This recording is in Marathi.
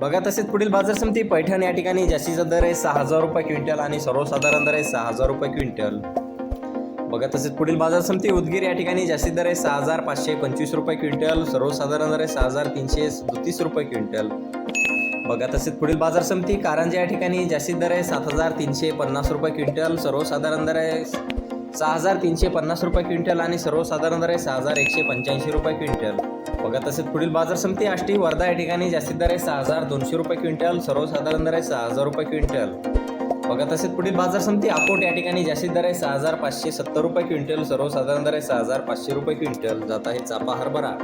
बघा तसेच पुढील बाजार समिती पैठण या ठिकाणी जास्तीचा दर आहे सहा हजार रुपये क्विंटल आणि सर्वसाधारण दर आहे सहा हजार रुपये क्विंटल. बघा तसेच पुढील बाजार समिती उदगीर या ठिकाणी जास्तीत दर आहे सहा हजार पाचशे पंचवीस रुपये क्विंटल सर्वसाधारण दर आहे सहा हजार तीनशे तीस रुपये क्विंटल. बघा तसेच पुढील बाजार समिती कारंजा या ठिकाणी जास्तीत दर आहे सात हजार तीनशे पन्नास रुपये क्विंटल सर्वसाधारण दर आहे सहा हजार तीनशे पन्नास रुपये क्विंटल आणि सर्वसाधारण दर आहे सहा हजार एकशे पंच्याऐंशी रुपये क्विंटल. बघा तसेच पुढील बाजार समिती आष्टी वर्धा या ठिकाणी जास्तीत दर आहे सहा हजार दोनशे रुपये क्विंटल सर्वसाधारण दर आहे सहा हजार रुपये क्विंटल. बघा तसेच पुढील बाजार समिती अकोट या ठिकाणी जास्तीत दर आहे सहा हजार पाचशे सत्तर रुपये क्विंटल सर्वसाधारण दर आहे सहा हजार पाचशे रुपये क्विंटल. जात आहे चापा हरभरा.